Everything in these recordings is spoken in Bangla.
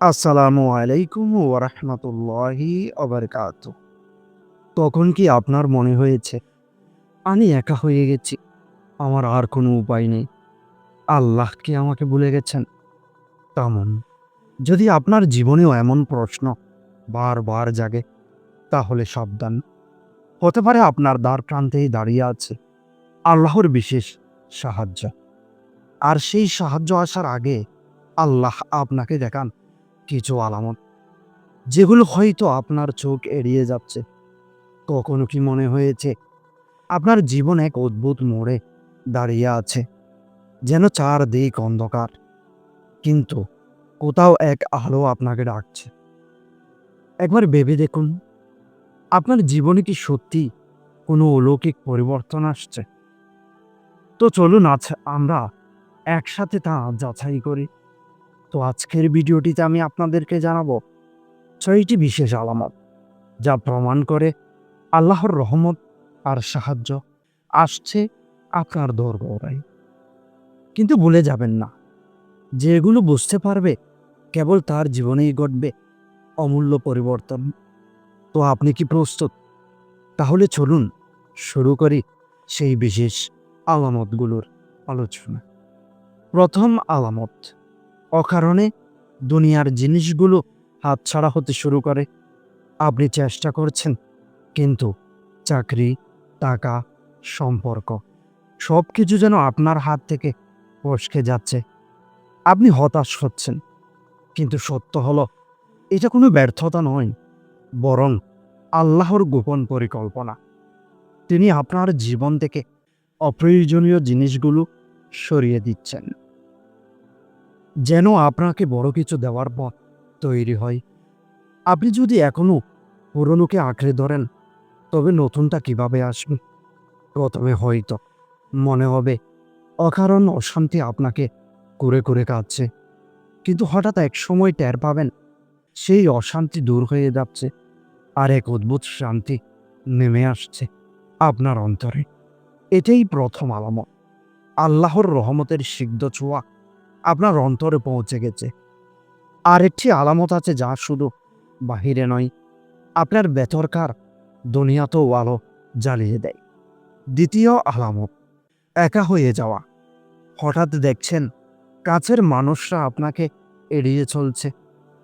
আসসালামু আলাইকুম ওরহমতুল্লাহি অবরকাত তখন কি আপনার মনে হয়েছে, আমি একা হয়ে গেছি, আমার আর কোনো উপায় নেই? আল্লাহ কি আমাকে ভুলে গেছেন? তেমন, যদি আপনার জীবনেও এমন প্রশ্ন বারবার জাগে, তাহলে সাবধান। হতে পারে আপনার দ্বার প্রান্তেই দাঁড়িয়ে আছে আল্লাহর বিশেষ সাহায্য। আর সেই সাহায্য আসার আগে আল্লাহ আপনাকে দেখান কিছু আলামত। যেগুলো হয়তো আপনার চোখ এড়িয়ে যাচ্ছে। কখনো কি মনে হয়েছে, আপনার জীবন এক অদ্ভুত মোড়ে দাঁড়িয়ে আছে, যেন চার চারদিক অন্ধকার, কিন্তু কোথাও এক আলো আপনাকে ডাকছে। একবার ভেবে দেখুন, আপনার জীবনে কি সত্যি কোনো অলৌকিক পরিবর্তন আসছে? তো চলুন আজ আমরা একসাথে তা যাচাই করি। তো আজকের ভিডিওটিতে আমি আপনাদেরকে জানাব ছয়টি বিশেষ আলামত, যা প্রমাণ করে আল্লাহর রহমত আর সাহায্য আসছে আপনার দোরগোড়ায় কিন্তু ভুলে যাবেন না যে এগুলো বুঝতে পারবে কেবল তার জীবনেই ঘটবে অমূল্য পরিবর্তন। তো আপনি কি প্রস্তুত? তাহলে চলুন শুরু করি সেই বিশেষ আলামতগুলোর আলোচনা। প্রথম আলামত অকারণে দুনিয়ার জিনিসগুলো হাতছাড়া হতে শুরু করে। আপনি চেষ্টা করছেন, কিন্তু চাকরি, টাকা, সম্পর্ক সব কিছু যেন আপনার হাত থেকে ফসকে যাচ্ছে। আপনি হতাশ হচ্ছেন, কিন্তু সত্য হলো, এটা কোনো ব্যর্থতা নয়, বরং আল্লাহর গোপন পরিকল্পনা। তিনি আপনার জীবন থেকে অপ্রয়োজনীয় জিনিসগুলো সরিয়ে দিচ্ছেন। যেন আপনাকে বড় কিছু দেওয়ার পর তৈরি হয়। আপনি যদি এখনও পুরনোকে আঁকড়ে ধরেন, তবে নতুনটা কীভাবে আসবে? প্রথমে হয়তো মনে হবে, অকারণ অশান্তি আপনাকে করে করে কাঁদছে। কিন্তু হঠাৎ এক সময় টের পাবেন, সেই অশান্তি দূর হয়ে যাচ্ছে আর এক অদ্ভুত শান্তি নেমে আসছে আপনার অন্তরে। এটাই প্রথম আলামত। আল্লাহর রহমতের সিদ্ধ ছোঁয়া আপনার অন্তরে পৌঁছে গেছে। আর একটি আলামত আছে যা শুধু বাহিরে নয়, আপনার ভেতরকার দুনিয়াতেও আলো জ্বালিয়ে দেয়। দ্বিতীয় আলামত, একা হয়ে যাওয়া। হঠাৎ দেখছেন, কাছের মানুষরা আপনাকে এড়িয়ে চলছে।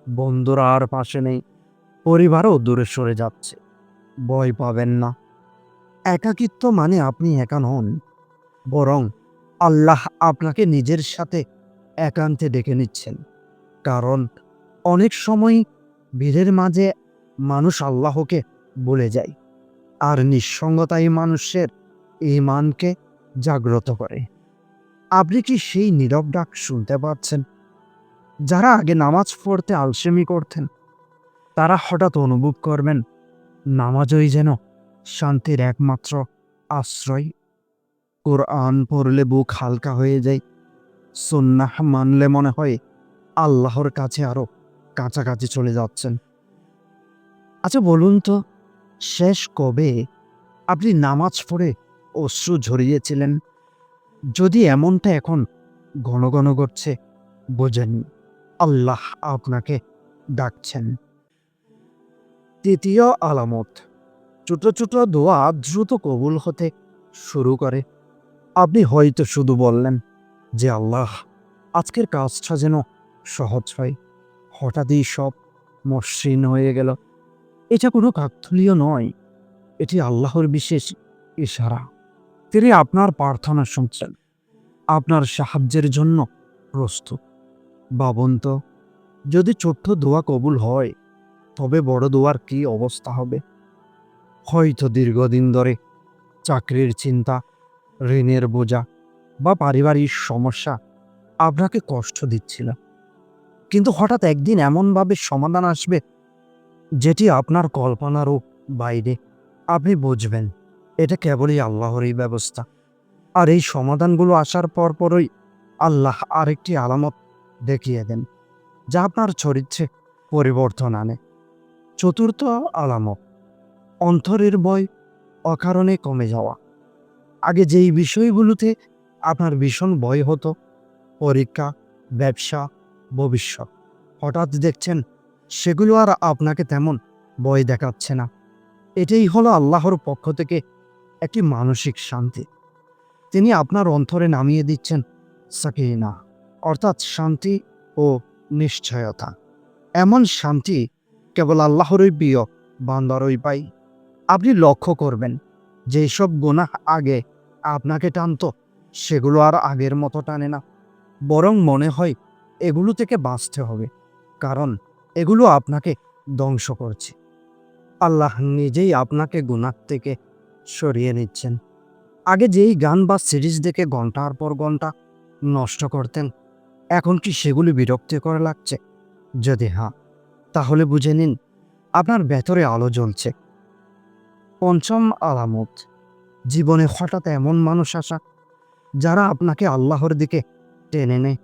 বন্ধুরা আর পাশে নেই, পরিবারও দূরে সরে যাচ্ছে। ভয় পাবেন না। একাকিত্ব মানে আপনি একা নন, বরং আল্লাহ আপনাকে নিজের সাথে একান্তে ডেকে নিচ্ছেন। কারণ অনেক সময় ভিড়ের মাঝে মানুষ আল্লাহকে বলে যায় আর নিঃসঙ্গতাই মানুষের ইমানকে জাগ্রত করে। আপনি কি সেই নীরব ডাক শুনতে পাচ্ছেন? যারা আগে নামাজ পড়তে আলসেমি করতেন, তারা হঠাৎ অনুভব করবেন নামাজই যেন শান্তির একমাত্র আশ্রয়। কোরআন পড়লে বুক হালকা হয়ে যায় সুন্নাহ মানলে মনে হয় আল্লাহর কাছে আরও কাছাকাছি চলে যাচ্ছেন। আচ্ছা বলুন তো, শেষ কবে আপনি নামাজ পড়ে অশ্রু ঝরিয়েছিলেন? যদি এমনটা এখন ঘন ঘন ঘটছে, বোঝেন, আল্লাহ আপনাকে ডাকছেন। তৃতীয় আলামত, ছোট ছোট দোয়া দ্রুত কবুল হতে শুরু করে। আপনি হয়তো শুধু বললেন যে আল্লাহ আজকের কাজটা যেন সহজ হয়। হঠাৎই সব মসৃণ হয়ে গেল। এটা কোনো কাকথলীয় নয়। এটি আল্লাহর বিশেষ ইশারা। তিনি আপনার প্রার্থনা শুনছেন। আপনার সাহায্যের জন্য প্রস্তুত। বাবন্ত যদি ছোট্ট দোয়া কবুল হয়, তবে বড় দোয়ার কি অবস্থা হবে? হয়তো দীর্ঘদিন ধরে চাকরির চিন্তা, ঋণের বোঝা বা পারিবারিক সমস্যা আপনাকে কষ্ট দিচ্ছিল। কিন্তু হঠাৎ একদিন এমনভাবে সমাধান আসবে যেটি আপনার কল্পনারও বাইরে। আপনি বুঝবেন, এটা কেবলই আল্লাহরই ব্যবস্থা। আর এই সমাধানগুলো আসার পর পরই আল্লাহ আরেকটি আলামত দেখিয়ে দেন, যা আপনার চরিত্রে পরিবর্তন আনে। চতুর্থ আলামত, অন্তরের বয় অকারণে কমে যাওয়া। আগে যেই বিষয়গুলোতে আপনার ভীষণ ভয় হতো। পরীক্ষা, ব্যবসা, ভবিষ্যৎ। হঠাৎ দেখছেন, সেগুলো আর আপনাকে তেমন ভয় দেখাচ্ছে না। এটাই হলো আল্লাহর পক্ষ থেকে একটি মানসিক শান্তি। তিনি আপনার অন্তরে নামিয়ে দিচ্ছেন, সাকিনা, অর্থাৎ শান্তি ও নিশ্চয়তা। এমন শান্তি কেবল আল্লাহরই প্রিয় বান্দারই পাই আপনি লক্ষ্য করবেন যে সব গুনাহ আগে আপনাকে টানতো সেগুলো আর আগের মতো টানে না। বরং মনে হয় এগুলো থেকে বাঁচতে হবে, কারণ এগুলো আপনাকে ধ্বংস করছে। আল্লাহ নিজেই আপনাকে গুনাহ থেকে সরিয়ে নিচ্ছেন। আগে যেই গান বা সিরিজ দেখে ঘণ্টার পর ঘণ্টা নষ্ট করতেন, এখন কি সেগুলি বিরক্তিকর লাগছে? যদি হ্যাঁ তাহলে বুঝে নিন আপনার ভেতরে আলো জ্বলছে। পঞ্চম আলামত, জীবনে হঠাৎ এমন মানুষ আসা যারা আপনাকে আল্লাহর দিকে টেনে নেয়।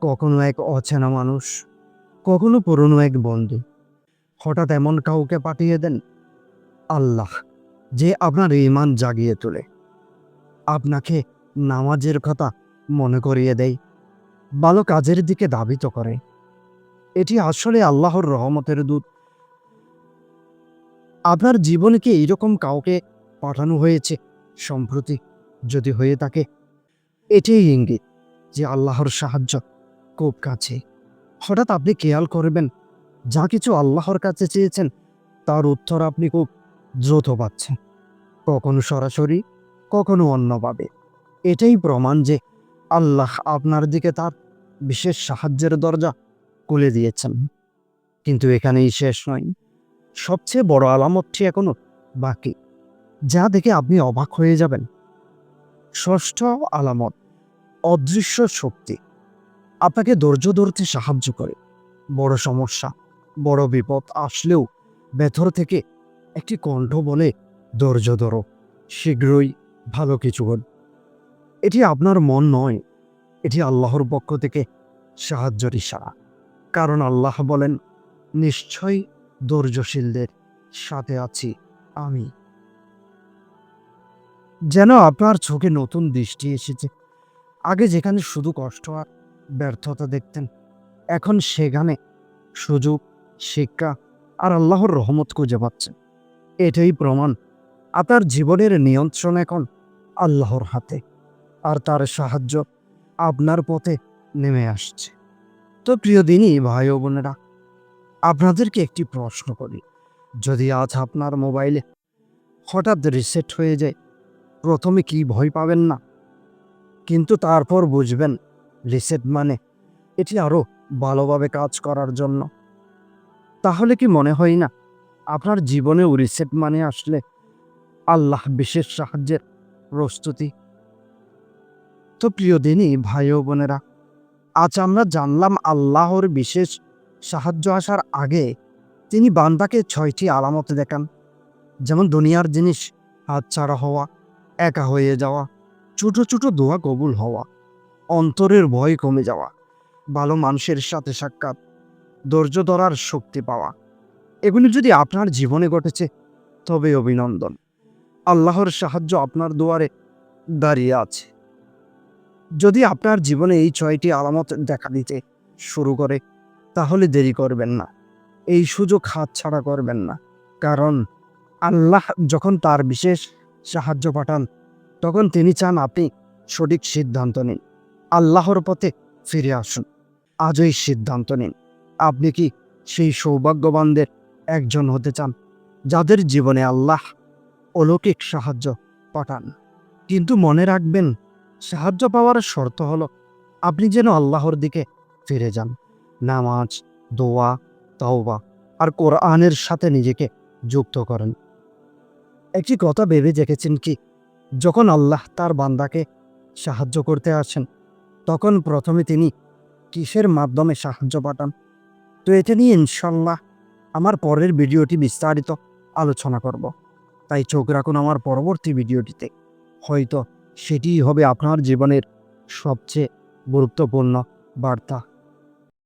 কখনো এক অচেনা মানুষ, কখনো পুরনো এক বন্ধু। হঠাৎ এমন কাউকে পাঠিয়ে দেন, আল্লাহ, যে আপনার ইমান জাগিয়ে তোলে। আপনাকে নামাজের কথা মনে করিয়ে দেয়, ভালো কাজের দিকে দাবিত করে। এটি আসলে আল্লাহর রহমতের দূত। আপনার জীবনে কি এইরকম কাউকে পাঠানো হয়েছে সম্প্রতি? যদি হয়ে থাকে, এটাই ইঙ্গিত যে আল্লাহর সাহায্য খুব কাছে। হঠাৎ আপনি খেয়াল করবেন, যা কিছু আল্লাহর কাছে চেয়েছেন, তার উত্তর আপনি খুব দ্রুত পাচ্ছেন। কখনো সরাসরি, কখনো অন্যভাবে। এটাই প্রমাণ যে আল্লাহ আপনার দিকে তার বিশেষ সাহায্যের দরজা খুলে দিয়েছেন। কিন্তু এখানেই শেষ নয়। সবচেয়ে বড় আলামতটি এখনও বাকি। যা দেখে আপনি অবাক হয়ে যাবেন। ষষ্ঠ আলামত, অদৃশ্য শক্তি। আপনাকে ধৈর্য ধরতে সাহায্য করে। বড় সমস্যা, বড় বিপদ আসলেও ভেতর থেকে একটি কণ্ঠ বলে, ধৈর্য ধরো, শীঘ্রই ভালো কিছু হন এটি আপনার মন নয়, এটি আল্লাহর পক্ষ থেকে সাহায্যের ইশারা। কারণ আল্লাহ বলেন, নিশ্চয়ই ধৈর্যশীলদের সাথে আছি আমি। যেন আপনার চোখে নতুন দৃষ্টি এসেছে। আগে যেখানে শুধু কষ্ট আর ব্যর্থতা দেখতেন, এখন সেখানে সুযোগ, শিক্ষা আর আল্লাহর রহমত খুঁজে পাচ্ছেন। এটাই প্রমাণ আপনার জীবনের নিয়ন্ত্রণ এখন আল্লাহর হাতে আর তার সাহায্য আপনার পথে নেমে আসছে। তো প্রিয় দিনই ভাই ও বোনেরা, আপনাদেরকে একটি প্রশ্ন করি। যদি আজ আপনার মোবাইলে হঠাৎ রিসেট হয়ে যায় প্রথমে কি ভয় পাবেন না? কিন্তু তারপর বুঝবেন, রিসেট মানে এটি আরও ভালোভাবে কাজ করার জন্য। তাহলে কি মনে হয় না, আপনার জীবনেও রিসেট মানে আসলে আল্লাহ বিশেষ সাহায্যের প্রস্তুতি? তো প্রিয় দিনই ভাই ও বোনেরা, আজ আমরা জানলাম আল্লাহর বিশেষ সাহায্য আসার আগে তিনি বান্দাকে ছয়টি আলামত দেখান, যেমন দুনিয়ার জিনিস হাতছাড়া হওয়া একা হয়ে যাওয়া, ছোট ছোট দোয়া কবুল হওয়া, অন্তরের ভয় কমে যাওয়া, ভালো মানুষের সাথে সাক্ষাৎ, ধৈর্য ধরার শক্তি পাওয়া, এগুলি যদি আপনার জীবনে ঘটেছে, তবে অভিনন্দন। আল্লাহর সাহায্য আপনার দুয়ারে দাঁড়িয়ে আছে। যদি আপনার জীবনে এই ছয়টি আলামত দেখা দিতে শুরু করে, তাহলে দেরি করবেন না। এই সুযোগ হাতছাড়া করবেন না। কারণ আল্লাহ যখন তার বিশেষ সাহায্য পাঠান। তখন তিনি চান আপনি সঠিক সিদ্ধান্ত নিন। আল্লাহর পথে ফিরে আসুন। আজই সিদ্ধান্ত নিন। আপনি কি সেই সৌভাগ্যবানদের একজন হতে চান, যাদের জীবনে আল্লাহ অলৌকিক সাহায্য পাঠান? কিন্তু মনে রাখবেন, সাহায্য পাওয়ার শর্ত হলো, আপনি যেন আল্লাহর দিকে ফিরে যান। নামাজ, দোয়া, তওবা আর কোরআনের সাথে নিজেকে যুক্ত করেন। একটি কথা ভেবে দেখেছেন কি? যখন আল্লাহ তার বান্দাকে সাহায্য করতে আসেন, তখন প্রথমে তিনি কিসের মাধ্যমে সাহায্য পাঠান? তো এটা নিয়ে ইনশাল্লাহ আমার পরের ভিডিওটি বিস্তারিত আলোচনা করব। তাই চোখ রাখুন আমার পরবর্তী ভিডিওটিতে। হয়তো সেটিই হবে আপনার জীবনের সবচেয়ে গুরুত্বপূর্ণ বার্তা।